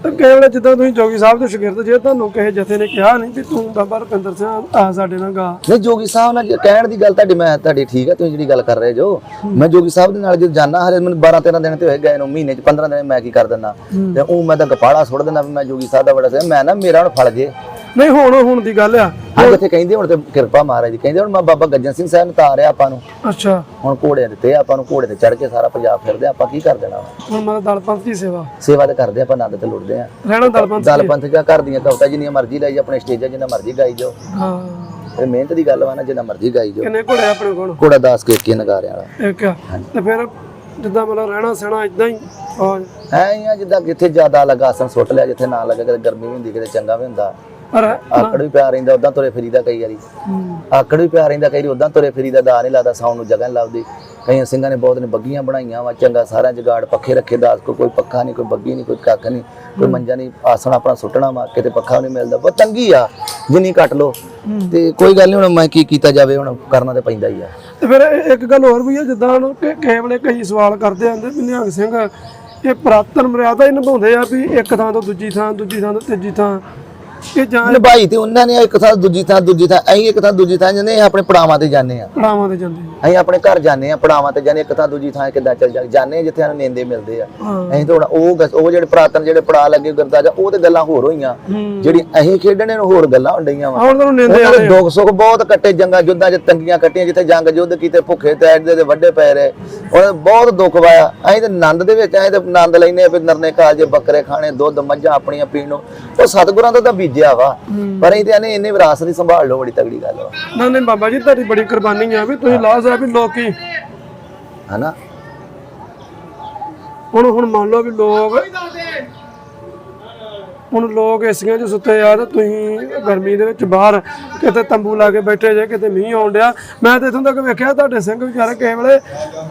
Speaker 2: ਤੇ ਕਈ ਵੇਲੇ ਜਿੱਦਾਂ ਤੁਸੀਂ ਜੋਗੀ ਸਾਹਿਬ ਦੇ ਸ਼ਾਗਿਰਦ ਜੇ ਤੁਹਾਨੂੰ ਕਿਸੇ ਜਥੇ ਨੇ ਕਿਹਾ ਨਹੀਂ ਵੀ ਤੂੰ ਬਾਬਾ ਰੁਪਿੰਦਰ ਸਿੰਘ ਆ ਸਾਡੇ ਨਾਲ ਗਾ।
Speaker 1: ਨਹੀਂ ਜੋਗੀ ਸਾਹਿਬ ਨਾਲ ਕਹਿਣ ਦੀ ਗੱਲ ਤੁਹਾਡੀ ਮੈਂ ਤੁਹਾਡੀ ਠੀਕ ਹੈ ਤੁਸੀਂ ਜਿਹੜੀ ਗੱਲ ਕਰ ਰਹੇ ਜੋ। ਮੈਂ ਜੋਗੀ ਸਾਹਿਬ ਦੇ ਨਾਲ ਜੇ ਜਾਣਾ ਹਰੇ ਮੈਨੂੰ 12 13 ਦਿਨ ਤੇ ਹੋਏ ਗਏ ਨੂੰ ਮਹੀਨੇ ਚ 15 ਦਿਨ ਮੈਂ ਕੀ ਕਰ ਦਿੰਦਾ। ਤੇ ਉਹ ਮੈਂ ਤਾਂ ਗਪਾੜਾ ਸੁੱਟ ਦਿੰਦਾ ਵੀ ਮੈਂ ਜੋਗੀ ਸਾਹਿਬ ਦਾ ਬੜਾ ਸੇ ਮੈਂ ਨਾ ਮੇਰਾ ਹੁਣ ਫਲ ਜੇ।
Speaker 2: ਨਹੀਂ ਹੁਣ ਹੁਣ ਦੀ ਗੱਲ ਆ।
Speaker 1: ਹਾਂ ਜਿੱਥੇ ਕਹਿੰਦੇ ਹੁਣ ਤੇ ਕਿਰਪਾ ਮਹਾਰਾਜ ਦੀ ਕਹਿੰਦੇ ਹੁਣ ਮੈਂ ਬਾਬਾ ਗੱਜਨ ਸਿੰਘ ਸਾਹਿਬ ਨੇ ਤਾਰਿਆ ਆਪਾਂ ਨੂੰ।
Speaker 2: ਅੱਛਾ।
Speaker 1: ਹੁਣ ਘੋੜੇ ਦਿੱਤੇ ਆਪਾਂ ਨੂੰ ਘੋੜੇ ਤੇ ਚੜ ਕੇ ਸਾਰਾ ਪੰਜਾਬ ਫਿਰਦੇ ਆਪਾਂ ਕੀ ਕਰ ਦੇਣਾ?
Speaker 2: ਹੁਣ ਮਤਲਬ ਦਲ ਪੰਥ ਦੀ ਸੇਵਾ।
Speaker 1: ਸੇਵਾ ਤੇ ਕਰਦੇ ਆਪਾਂ ਆਨੰਦ ਤੇ ਲੁੱਟਦੇ ਆ।
Speaker 2: ਰਹਿਣਾ ਦਲ ਪੰਥ
Speaker 1: ਦਲ ਪੰਥ ਜਾਂ ਘਰ ਦੀਆਂ ਕਵਤਾ ਜਿੰਨੀਆਂ ਮਰਜ਼ੀ ਲਾਈ ਆਪਣੇ ਸਟੇਜਾਂ ਜਿੰਨਾ ਮਰਜ਼ੀ ਗਾਈ ਜਾਓ।
Speaker 2: ਹਾਂ।
Speaker 1: ਇਹ ਮਿਹਨਤ ਦੀ ਗੱਲ ਵਾ ਨਾ ਜਿੰਨਾ ਮਰਜ਼ੀ ਗਾਈ ਜਾਓ।
Speaker 2: ਕਿੰਨੇ ਘੋੜੇ ਆਪਣੇ ਕੋਲ?
Speaker 1: ਘੋੜਾ ਦਾਸ ਕੇ ਕੇ ਨਗਾਰਿਆਂ ਵਾਲਾ।
Speaker 2: ਇੱਕ ਆ। ਤੇ ਫਿਰ ਜਿੱਦਾਂ ਮਤਲਬ ਰਹਿਣਾ ਸਹਿਣਾ ਇਦਾਂ ਹੀ
Speaker 1: ਐ ਆ ਜਿੱਦਾਂ ਜਿੱਥੇ ਜ਼ਿਆਦਾ ਲੱਗਾ ਆਸਣ ਸੁੱਟ ਲਿਆ ਜਿੱਥੇ ਨਾ ਲੱਗਾ ਕਦੇ ਗਰਮੀ ਵੀ ਹੁੰਦੀ ਕਦੇ ਚੰਗਾ ਵੀ ਹੁੰਦਾ।
Speaker 2: ਪਰ
Speaker 1: ਆਕੜ ਵੀ ਪਿਆ ਰਹਿੰਦਾ ਉਦਾਂ ਤੁਰੇ ਫਿਰੀਦਾ ਕਈ ਵਾਰੀ। ਆਕੜ ਵੀ ਪਿਆ ਰਹਿੰਦਾ ਕਈ ਵਾਰੀ ਉਦਾਂ ਤੁਰੇ ਫਿਰੀਦਾ ਦਾ ਨਹੀਂ ਲੱਗਦਾ ਸੌਣ ਨੂੰ ਜਗ੍ਹਾ ਨਹੀਂ ਲੱਭਦੀ ਕਈਆਂ ਸਿੰਘਾਂ ਨੇ ਬਹੁਤ ਨੇ ਬੱਗੀਆਂ ਬਣਾਈਆਂ ਵਾ ਚੰਗਾ ਸਾਰਿਆਂ ਜਗਾੜ ਪੱਖੇ ਰੱਖੇ ਦਾਸ ਕੋ ਕੋਈ ਪੱਖਾ ਨਹੀਂ ਕੋਈ ਬੱਗੀ ਨਹੀਂ ਕੋਈ ਕੱਖ ਨਹੀਂ ਕੋਈ ਮੰਜਾ ਨਹੀਂ ਆਸਣ ਆਪਣਾ ਸੁੱਟਣਾ ਵਾ ਕਿਤੇ ਪੱਖਾ ਨਹੀਂ ਮਿਲਦਾ। ਬਹੁਤ ਤੰਗੀ ਆ ਜਿੰਨੀ ਕੱਟ ਲੋ ਤੇ ਕੋਈ ਗੱਲ ਨਹੀਂ ਹੁਣ ਮੈਂ ਕੀ ਕੀਤਾ ਜਾਵੇ ਹੁਣ ਕਰਨਾ ਤੇ ਪੈਂਦਾ ਹੀ ਆ।
Speaker 2: ਤੇ ਫਿਰ ਇੱਕ ਗੱਲ ਹੋਰ ਵੀ ਹੈ ਜਿੱਦਾਂ ਹੁਣ ਕਿ ਕਿਸੇ ਵੇਲੇ ਕਈ ਸਵਾਲ ਕਰਦੇ ਆਂਦੇ ਵੀ ਨਿਹੰਗ ਸਿੰਘ ਇਹ ਪ੍ਰਾਤਨ ਮਰਿਆਦਾ ਹੀ ਨਿਭਾਉਂਦੇ ਆ ਵੀ ਇੱਕ ਥਾਂ ਤੋਂ ਦੂਜੀ ਥਾਂ ਦੂਜੀ ਥਾਂ ਤੋਂ ਤੀਜੀ ਥਾਂ। ਜਾਂ
Speaker 1: ਨਿਭਾਈ ਤੇ ਉਹਨਾਂ ਨੇ ਇੱਕ ਥਾਂ ਦੂਜੀ ਥਾਂ ਦੂਜੀ ਥਾਂ ਅਸੀਂ ਇੱਕ ਥਾਂ ਦੂਜੀ ਥਾਂ ਜਾਂਦੇ ਹਾਂ ਆਪਣੇ ਪੜਾਵਾਂ ਤੇ ਜਾਂਦੇ ਆ
Speaker 2: ਪੜਾਵਾਂ ਤੇ ਜਾਂਦੇ
Speaker 1: ਅਸੀਂ ਆਪਣੇ ਘਰ ਜਾਂਦੇ ਆ ਪੜਾਵਾਂ ਤੇ ਜਾਂਦੇ ਇੱਕ ਥਾਂ ਦੂਜੀ ਥਾਂ ਕਿੱਦਾਂ ਚੱਲ ਜਾ ਜਾਂਦੇ ਹਾਂ ਜਿੱਥੇ ਸਾਨੂੰ ਨੇਂਦੇ ਮਿਲਦੇ ਆ।
Speaker 2: ਹਾਂ।
Speaker 1: ਅਸੀਂ ਤਾਂ ਹੁਣ ਉਹ ਉਹ ਜਿਹੜੇ ਪ੍ਰਾਤਨ ਜਿਹੜੇ ਪੜਾ ਲੱਗੇ ਗੁਰਦਾ ਜਾਂ ਉਹ ਤੇ ਗੱਲਾਂ ਹੋਰ ਹੋਈਆਂ।
Speaker 2: ਹੂੰ।
Speaker 1: ਜਿਹੜੀ ਅਸੀਂ ਖੇਡਣੇ ਨੂੰ ਹੋਰ ਗੱਲਾਂ ਹੁੰਦੀਆਂ ਵਾ।
Speaker 2: ਹੁਣ ਤੁਹਾਨੂੰ ਨਿੰਦੇ
Speaker 1: ਉਹਨਾਂ
Speaker 2: ਆ।
Speaker 1: ਦੇ ਦੁੱਖ ਸੁੱਖ ਬਹੁਤ ਕੱਟੇ ਜੰਗਾਂ ਜੁੱਦਾਂ 'ਚ ਤੰਗੀਆਂ ਕੱਟੀਆਂ ਜਿੱਥੇ ਜੰਗ ਯੁੱਧ ਕੀਤੇ ਭੁੱਖੇ ਤੈਰਦੇ ਤੇ ਵੱਡੇ ਪੈ ਰਹੇ। ਉਹਨਾਂ ਦੇ ਬਹੁਤ ਦੁੱਖ ਵਾਇਆ ਅਸੀਂ ਤੇ ਆਨੰਦ ਦੇ ਵਿੱਚ ਆਏ ਤੇ ਆਨੰਦ ਲੈਨੇ ਆ ਵੀ ਨਰਨੇ ਕਾਲਜੇ ਬੱਕਰੇ ਖਾਣੇ ਦੁੱਧ ਮੱਝਾਂ ਆਪਣੀਆਂ ਪੀਣ ਨੂੰ। ਉਹ ਸਤਿਗੁਰਾਂ ਦਾ ਤਾਂ ਬੀਜਿਆ ਵਾ। ਪਰ ਅਸੀਂ ਤੇ ਆਨੇ ਇੰਨੇ ਵਿਰਾਸਤ ਦੀ ਸੰਭਾਲ ਲਓ ਬੜੀ ਤਗੜੀ ਗੱਲ ਵਾ।
Speaker 2: ਨਹੀਂ ਨਹੀਂ ਬਾਬਾ ਜੀ ਤੁਹਾਡੀ ਬੜੀ ਕੁਰਬਾਨੀ ਆ ਵੀ ਤੁਸੀਂ ਲਾਜ਼ ਆ ਵੀ ਲੋਕੀ
Speaker 1: ਹਨਾ?
Speaker 2: ਹੁਣ ਹੁਣ ਮੰਨ ਲਓ ਵੀ ਲੋਕ ਹੁਣ ਲੋਕ ਏਸੀਆਂ 'ਚ ਸੁੱਤੇ ਆ ਤੇ ਤੁਸੀਂ ਗਰਮੀ ਦੇ ਵਿੱਚ ਬਾਹਰ ਕਿਤੇ ਤੰਬੂ ਲਾ ਕੇ ਬੈਠੇ ਜੇ ਕਿਤੇ ਮੀਂਹ ਆਉਣ ਡਿਆ। ਮੈਂ ਤੇ ਇਥੋਂ ਤੱਕ ਵੇਖਿਆ ਤੁਹਾਡੇ ਸਿੰਘ ਵਿਚਾਰੇ ਕਿਸੇ ਵੇਲੇ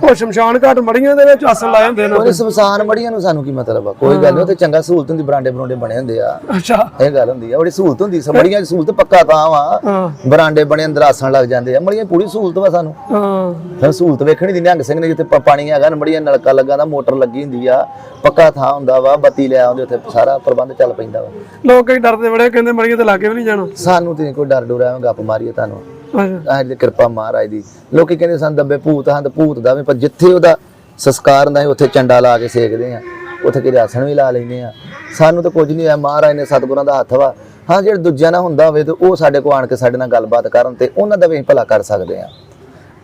Speaker 2: ਉਹ ਸ਼ਮਸ਼ਾਨ ਘਾਟ ਮੜੀਆਂ ਦੇ ਵਿੱਚ ਆਸਣ ਲਾਏ ਹੁੰਦੇ ਨੇ।
Speaker 1: ਉਹਨੇ ਸਮਸਾਨ ਮੜੀਆਂ ਨੂੰ ਸਾਨੂੰ ਕੀ ਮਤਲਬ ਆ? ਕੋਈ ਗੱਲ ਨਹੀਂ ਉੱਥੇ ਚੰਗਾ ਸਹੂਲਤ ਹੁੰਦੀ ਬਰਾਂਡੇ ਬਰੋਂਡੇ ਬਣੇ ਹੁੰਦੇ ਆ।
Speaker 2: ਅੱਛਾ।
Speaker 1: ਇਹ ਗੱਲ ਹੁੰਦੀ ਆ ਬੜੀ ਸਹੂਲਤ ਹੁੰਦੀ ਸਮੜੀਆਂ ਦੀ ਸਹੂਲਤ ਪੱਕਾ ਤਾਂ ਵਾ। ਬਰਾਂਡੇ ਬਣੇ ਅੰਦਰ ਆਸਣ ਲੱਗ ਜਾਂਦੇ ਆ। ਮੜੀਆਂ ਪੂਰੀ ਸਹੂਲਤ ਵਾ ਸਾਨੂੰ।
Speaker 2: ਹਾਂ।
Speaker 1: ਫਿਰ ਸਹੂਲਤ ਵੇਖਣੀ ਦੀ ਨਿਹੰਗ ਸਿੰਘ ਨੇ ਜਿੱਥੇ ਪਾਣੀ ਹੈਗਾ ਨੰਬੜੀਆਂ ਨਲਕਾ ਲੱਗਾ ਦਾ ਮੋਟਰ ਲੱਗੀ ਹੁੰਦੀ ਆ ਪੱਕਾ ਥਾਂ ਹੁੰਦਾ ਵਾ ਬੱਤੀ ਲੈ ਆਉਂਦੇ ਉੱਥੇ ਸਾਰਾ ਪ੍ਰਬੰਧ ਚੱਲ ਪੈਂਦਾ। ਵਾ।
Speaker 2: ਲੋਕ ਕਈ ਡਰਦੇ ਬੜੇ ਕਹਿੰਦੇ ਮੜੀਆਂ ਤੇ ਲਾਗੇ ਵੀ ਨਹੀਂ ਜਾਣਾ।
Speaker 1: ਸਾਨੂੰ ਤੇ ਕੋਈ ਡਰ ਡੁਰ ਐਵੇਂ ਗੱਪ ਮਾਰੀਏ ਤੁਹਾਨੂੰ।
Speaker 2: ਅੱਛਾ।
Speaker 1: ਦੀ ਕਿਰਪਾ ਮਹਾਰਾਜ ਦੀ। ਲੋਕੀ ਕਹਿੰਦੇ ਸਾਨੂੰ ਦੱਬੇ ਭੂਤ ਹਾਂ ਤੇ ਭੂਤ ਦਾ ਵੀ ਪਰ ਜਿੱਥੇ ਉਹਦਾ ਸੰਸਕਾਰ ਹੁੰਦਾ ਸੀ ਉੱਥੇ ਚੰਡਾ ਲਾ ਕੇ ਸੇਕਦੇ ਆ। ਉੱਥੇ ਕਿਤੇ ਆਸਣ ਵੀ ਲਾ ਲੈਂਦੇ ਆ। ਸਾਨੂੰ ਤਾਂ ਕੁਝ ਨਹੀਂ ਆ ਮਹਾਰਾਜ ਨੇ ਸਤਿਗੁਰਾਂ ਦਾ ਹੱਥ ਵਾ। ਹਾਂ ਜਿਹੜੇ ਦੂਜਿਆਂ ਨਾਲ ਹੁੰਦਾ ਹੋਵੇ ਤੇ ਉਹ ਸਾਡੇ ਕੋਲ ਆਣ ਕੇ ਸਾਡੇ ਨਾਲ ਗੱਲਬਾਤ ਕਰਨ ਤੇ ਉਹਨਾਂ ਦਾ ਵੀ ਅਸੀਂ ਭਲਾ ਕਰ ਸਕਦੇ ਆ।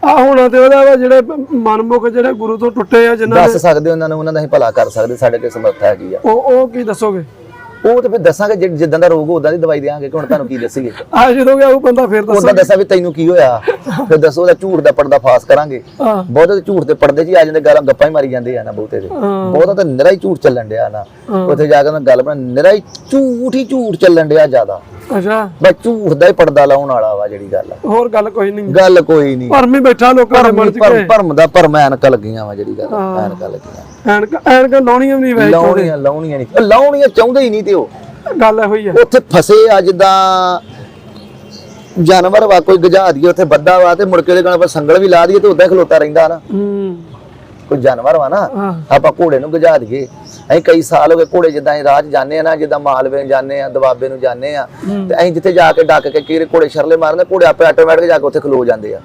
Speaker 2: ਆ ਹੁਣ ਤੇ ਉਹਦਾ ਵਾ ਜਿਹੜੇ ਮਨਮੁਖ ਜਿਹੜੇ ਗੁਰੂ ਤੋਂ ਟੁੱਟੇ ਆ ਜਿਨ੍ਹਾਂ
Speaker 1: ਦੱਸ ਸਕਦੇ ਉਹਨਾਂ ਨੂੰ ਉਹਨਾਂ ਦਾ ਅਸੀਂ ਭਲਾ ਕਰ ਸਕਦੇ ਸਾਡੇ ਕੋਲ ਸਮਰੱਥਾ ਹੈਗੀ ਆ।
Speaker 2: ਉਹ ਉਹ ਕੀ ਦੱਸੋਗੇ?
Speaker 1: ਉਹ ਤੇ ਫਿਰ ਦੱਸਾਂਗੇ ਜਿ- ਜਿੱਦਾਂ ਦਾ ਰੋਗ ਉਦਾਂ ਦੀ ਦਵਾਈ ਦੇਾਂਗੇ ਕਿ ਹੁਣ ਤੁਹਾਨੂੰ ਕੀ ਦੱਸੀਏ?
Speaker 2: ਆ ਜਦੋਂ ਗਿਆ ਉਹ ਬੰਦਾ ਫੇਰ ਦੱਸੋ
Speaker 1: ਉਦਾਂ ਦੱਸਾਂ ਵੀ ਤੈਨੂੰ ਕੀ ਹੋਇਆ? ਫਿਰ ਦੱਸੋ ਉਹਦਾ ਝੂਠ ਦਾ ਪਰਦਾ ਫਾਸ ਕਰਾਂਗੇ।
Speaker 2: ਹਾਂ।
Speaker 1: ਬਹੁਤੇ ਤਾਂ ਝੂਠ ਦੇ ਪਰਦੇ 'ਚ ਹੀ ਆ ਜਾਂਦੇ ਗਾਲਾਂ ਗੱਪਾਂ ਹੀ ਮਾਰੀ ਜਾਂਦੇ ਆ ਨਾ ਬਹੁਤੇ ਦੇ
Speaker 2: ਹਾਂ।
Speaker 1: ਬਹੁਤਾ ਤਾਂ ਨਿਰਾ ਹੀ ਝੂਠ ਚੱਲਣ ਡਿਆ ਨਾ।
Speaker 2: ਹਾਂ।
Speaker 1: ਉੱਥੇ ਜਾ ਕੇ ਉਹਨਾਂ ਗੱਲ ਬਣਾ ਨਿਰਾ ਹੀ ਝੂਠ ਹੀ ਝੂਠ ਚੱਲਣ ਡਿਆ ਜ਼ਿਆਦਾ।
Speaker 2: ਅੱਛਾ।
Speaker 1: ਬਸ ਝੂਠ ਦਾ ਹੀ ਪਰਦਾ ਲਾਉਣ ਵਾਲਾ ਵਾ ਜਿਹੜੀ ਗੱਲ ਆ।
Speaker 2: ਹੋਰ ਗੱਲ ਕੋਈ ਨਹੀਂ।
Speaker 1: ਗੱਲ ਕੋਈ ਨਹੀਂ।
Speaker 2: ਭਰਮੀ ਬੈਠਾ ਲੋਕਾਂ ਦੇ ਮਨ ਚ
Speaker 1: ਭਰਮ ਭਰਮ ਦਾ ਭਰਮ ਐਨਕਾਂ ਲੱਗੀਆਂ ਵਾ ਜਿਹੜੀ ਗੱਲ ਐਨਕਾਂ ਲੱਗੀਆਂ।
Speaker 2: ਐਨਕ ਐਨਕ ਲਾਉਣੀਆਂ ਵੀ ਨਹੀਂ ਵੈਸੇ
Speaker 1: ਲਾਉਣੀਆਂ ਲਾਉਣੀਆਂ ਨਹੀਂ। ਲਾਉਣੀਆਂ ਚਾਹੁੰਦੇ ਹੀ ਨਹੀਂ ਤੇ ਉਹ।
Speaker 2: ਗੱਲ ਇਹੋ ਹੀ ਆ।
Speaker 1: ਉੱਥੇ ਫਸੇ ਆ ਜਿੱਦਾਂ ਜਾਨਵਰ ਵਾ ਕੋਈ ਗਜਾ ਦਈਏ ਉੱਥੇ ਬੱਦਾ ਵਾ ਤੇ ਮੁੜ ਕੇ ਉਹਦੇ ਕੋਲ ਸੰਗਲ ਵੀ ਲਾ ਦਈਏ ਤੇ ਉਦਾਂ ਹੀ ਖਲੋਤਾ ਰਹਿੰਦਾ ਨਾ।
Speaker 2: ਹੂੰ।
Speaker 1: ਕੋਈ ਜਾਨਵਰ ਵਾ ਨਾ ਆਪਾਂ ਘੋੜੇ ਨੂੰ ਗਜਾ ਦਈਏ। ਅਸੀਂ ਕਈ ਸਾਲ ਹੋ ਗਏ ਘੋੜੇ ਜਿੱਦਾਂ ਅਸੀਂ 'ਚ ਜਾਂਦੇ ਆ ਨਾ ਜਿੱਦਾਂ ਮਾਲਵੇ ਜਾਂਦੇ ਆ ਦਵਾਬੇ ਨੂੰ ਜਾਂਦੇ ਆ ਤੇ ਅਸੀਂ ਜਿੱਥੇ ਜਾ ਕੇ ਡੱਕ ਕੇ ਕੀਰੇ ਘੋੜੇ ਸ਼ਰਲੇ ਮਾਰਦੇ ਘੋੜੇ ਆਪੇ ਆਟੋਮੈਟਿਕ ਜਾ ਕੇ ਉੱਥੇ ਖਲੋ ਜਾਂਦੇ ਆ।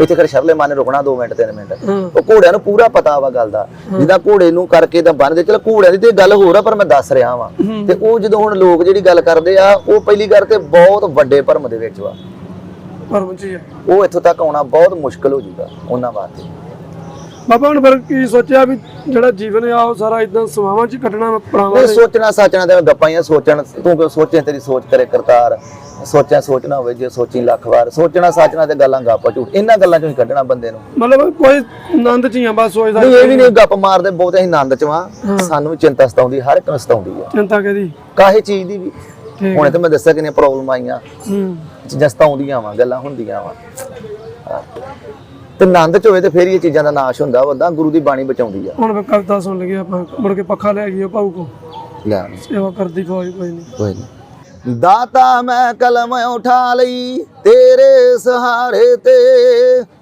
Speaker 1: ਇੱਥੇ ਫਿਰ ਸ਼ਰਲੇ ਮਾਰਨੇ ਰੁਕਣਾ 2 ਮਿੰਟ 3 ਮਿੰਟ। ਉਹ ਘੋੜਿਆਂ ਨੂੰ ਪੂਰਾ ਪਤਾ ਵਾ ਗੱਲ ਦਾ। ਜਿੱਦਾਂ ਘੋੜੇ ਨੂੰ ਕਰਕੇ ਤਾਂ ਬੰਨਦੇ ਚਲ ਘੋੜਿਆਂ ਦੀ ਤੇ ਗੱਲ ਹੋਰ ਆ ਪਰ ਮੈਂ ਦੱਸ ਰਿਹਾ ਵਾਂ। ਤੇ ਉਹ ਜਦੋਂ ਹੁਣ ਲੋਕ ਜਿਹੜੀ ਗੱਲ ਕਰਦੇ ਆ ਉਹ ਪਹਿਲੀ ਗੱਲ ਤੇ ਬਹੁਤ ਵੱਡੇ ਭਰਮ ਦੇ ਵਿੱਚ ਵਾ।
Speaker 2: ਭਰਮ ਚ
Speaker 1: ਉਹ ਇੱਥੋਂ ਤੱਕ ਆਉਣਾ ਬਹੁਤ ਮੁਸ਼ਕਲ ਹੋ ਜਾਊਗਾ ਉਹਨਾਂ ਵਾਸਤੇ।
Speaker 2: ਬਾਬਾ ਹੁਣ ਫਿਰ ਕੀ ਸੋਚਿਆ ਵੀ ਜਿਹੜਾ ਜੀਵਨ ਆ ਉਹ ਸਾਰਾ ਇਦਾਂ ਸਵਾਵਾਂ ਚ ਹੀ ਕੱਟਣਾ ਪੜਾਵਾਂ
Speaker 1: ਨਹੀਂ ਸੋਚਣਾ ਸਾਚਣਾ ਤੇ ਗੱਪਾਂ ਹੀ ਆ, ਸੋਚਣ ਤੂੰ ਕਿਉਂ ਸੋਚੇ ਤੇਰੀ ਸੋਚ ਕਰੇ ਕਰਤਾਰ? ਸੋਚਿਆ ਸੋਚਣਾ ਹੋਵੇ ਜੇ ਸੋਚੀ ਲੱਖ ਵਾਰ। ਸੋਚਣਾ ਸਾਚਣਾ ਤੇ ਗੱਲਾਂ ਗੱਪ ਝੂਠ। ਇਹਨਾਂ ਗੱਲਾਂ ਚੋਂ ਹੀ ਕੱਢਣਾ ਬੰਦੇ ਨੂੰ।
Speaker 2: ਮਤਲਬ ਕੋਈ ਆਨੰਦ ਚ ਹੀ ਆ ਬਸ ਸੋਚਦਾ
Speaker 1: ਨਹੀਂ ਇਹ ਵੀ ਨਹੀਂ ਗੱਪ ਮਾਰਦੇ ਬਹੁਤ ਅਸੀਂ ਆਨੰਦ ਚ ਵਾਂ। ਸਾਨੂੰ ਚਿੰਤਾ ਸਤਾਉਂਦੀ ਹਰ ਇੱਕ ਨੂੰ ਸਤਾਉਂਦੀ ਆ।
Speaker 2: ਚਿੰਤਾ ਕਹਦੀ?
Speaker 1: ਕਾਹੇ ਚੀਜ਼ ਦੀ ਵੀ।
Speaker 2: ਠੀਕ
Speaker 1: ਹੁਣੇ ਤੇ ਮੈਂ ਦੱਸਿਆ ਕਿੰਨੀਆਂ ਪ੍ਰੋਬਲਮ ਆਈਆਂ।
Speaker 2: ਹੂੰ।
Speaker 1: ਚੀਜ਼ਾਂ ਸਤਾਉਂਦੀਆਂ ਵਾ ਗੱਲਾਂ ਹੁੰਦੀਆਂ ਵਾ। ਤੇ ਆਨੰਦ ਚ ਹੋਏ ਤੇ ਫੇਰ ਇਹ ਚੀਜ਼ਾਂ ਦਾ ਨਾਸ਼ ਹੁੰਦਾ ਉਦਾਂ ਗੁਰੂ ਦੀ ਬਾਣੀ ਬਚਾਉਂਦੀ ਆ।
Speaker 2: ਹੁਣ ਮੈਂ ਕਵਿਤਾ ਸੁਣ ਲਗੀ ਆਪਾਂ ਮੁੜ ਕੇ ਪੱਖਾ ਲੈ ਗਈ ਉਹ ਭਾਊ ਕੋ।
Speaker 1: ਲੈ।
Speaker 2: ਸੇਵਾ ਕਰਦੀ ਕੋਈ ਕੋਈ ਨਹੀਂ
Speaker 1: ਕੋਈ ਨਹੀਂ ਦਾਤਾ ਮੈਂ ਕਲਮ ਉਠਾ ਲਈ ਤੇਰੇ ਸਹਾਰੇ ਤੇ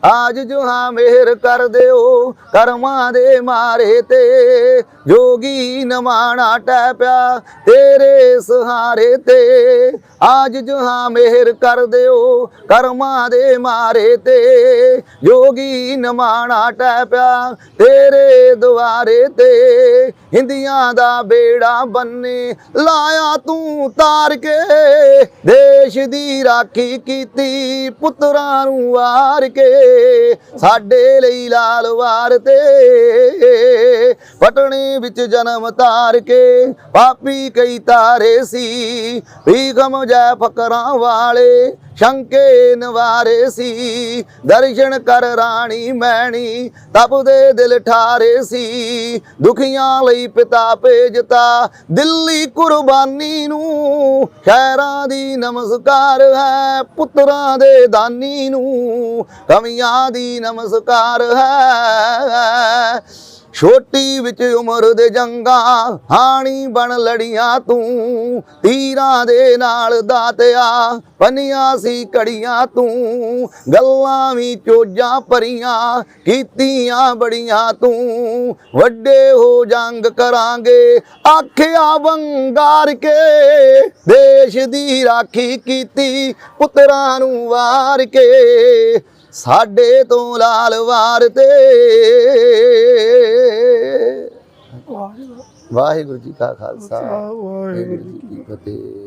Speaker 1: ਆਜ ਜੁਹਾ ਮਿਹਰ ਕਰ ਦਿਓ, ਕਰਮਾਂ ਦੇ ਮਾਰੇ ਤੇ। ਜੋਗੀ ਨਮਾਣਾ ਟੈ ਪਿਆ ਤੇਰੇ ਸਹਾਰੇ ਤੇ। ਆਜ ਜੁਹਾ ਮਿਹਰ ਕਰ ਦਿਓ, ਕਰਮਾਂ ਦੇ ਮਾਰੇ ਤੇ। ਜੋਗੀ ਨਮਾਣਾ ਟੈ ਪਿਆ ਤੇਰੇ ਦੁਆਰੇ ਤੇ। ਹਿੰਦੀਆਂ ਦਾ ਬੇੜਾ ਬੰਨੇ ਲਾਇਆ ਤੂੰ ਤਾਰ ਕੇ। ਦੇਸ਼ ਦੀ ਰਾਖੀ ਕੀਤੀ ਪੁੱਤਰਾਂ ਨੂੰ ਵਾਰ ਕੇ ਸਾਡੇ ਲਈ ਲਾਲ ਵਾਰ ਤੇ ਪਟਣੇ ਵਿੱਚ ਜਨਮ ਤਾਰ ਕੇ ਪਾਪੀ ਕਈ ਤਾਰੇ ਸੀ, ਵੀ ਗਮ ਜੈ ਫਕਰਾਂ ਵਾਲੇ ਸ਼ੰਕੇ ਨਵਾਰੇ ਸੀ, ਦਰਸ਼ਨ ਕਰ ਰਾਣੀ ਮੈਣੀ ਤਪਦੇ ਦਿਲ ਠਾਰੇ ਸੀ। ਦੁਖੀਆਂ ਲਈ ਪਿਤਾ ਭੇਜਤਾ ਦਿੱਲੀ ਕੁਰਬਾਨੀ ਨੂੰ। ਸ਼ਹਿਰਾਂ ਦੀ ਨਮਸਕਾਰ ਹੈ ਪੁੱਤਰਾਂ ਦੇ ਦਾਨੀ ਨੂੰ। ਕਮੀਆਂ ਦੀ ਨਮਸਕਾਰ ਹੈ ਛੋਟੀ ਵਿੱਚ ਉਮਰ ਦੇ ਜੰਗਾਂ, ਹਾਣੀ ਬਣ ਲੜੀਆਂ ਤੂੰ। ਤੀਰਾਂ ਦੇ ਨਾਲ ਦਾਤਿਆ, ਪੰਨੀਆਂ ਸੀ ਕੜੀਆਂ ਤੂੰ। ਗੱਲਾਂ ਵੀ ਚੋਜਾਂ ਭਰੀਆਂ, ਕੀਤੀਆਂ ਬੜੀਆਂ ਤੂੰ। ਵੱਡੇ ਹੋ ਜੰਗ ਕਰਾਂਗੇ, ਆਖਿਆ ਵੰਗਾਰ ਕੇ। ਦੇਸ਼ ਦੀ ਰਾਖੀ ਕੀਤੀ ਪੁੱਤਰਾਂ ਨੂੰ ਵਾਰ ਕੇ। ਸਾਡੇ ਤੋਂ ਲਾਲ ਵਾਰ ਤੇ।
Speaker 2: ਵਾਹਿਗੁਰੂ।
Speaker 1: ਜੀ ਕਾ ਖਾਲਸਾ। ਵਾਹਿਗੁਰੂ ਜੀ ਕੀ ਫਤਿਹ।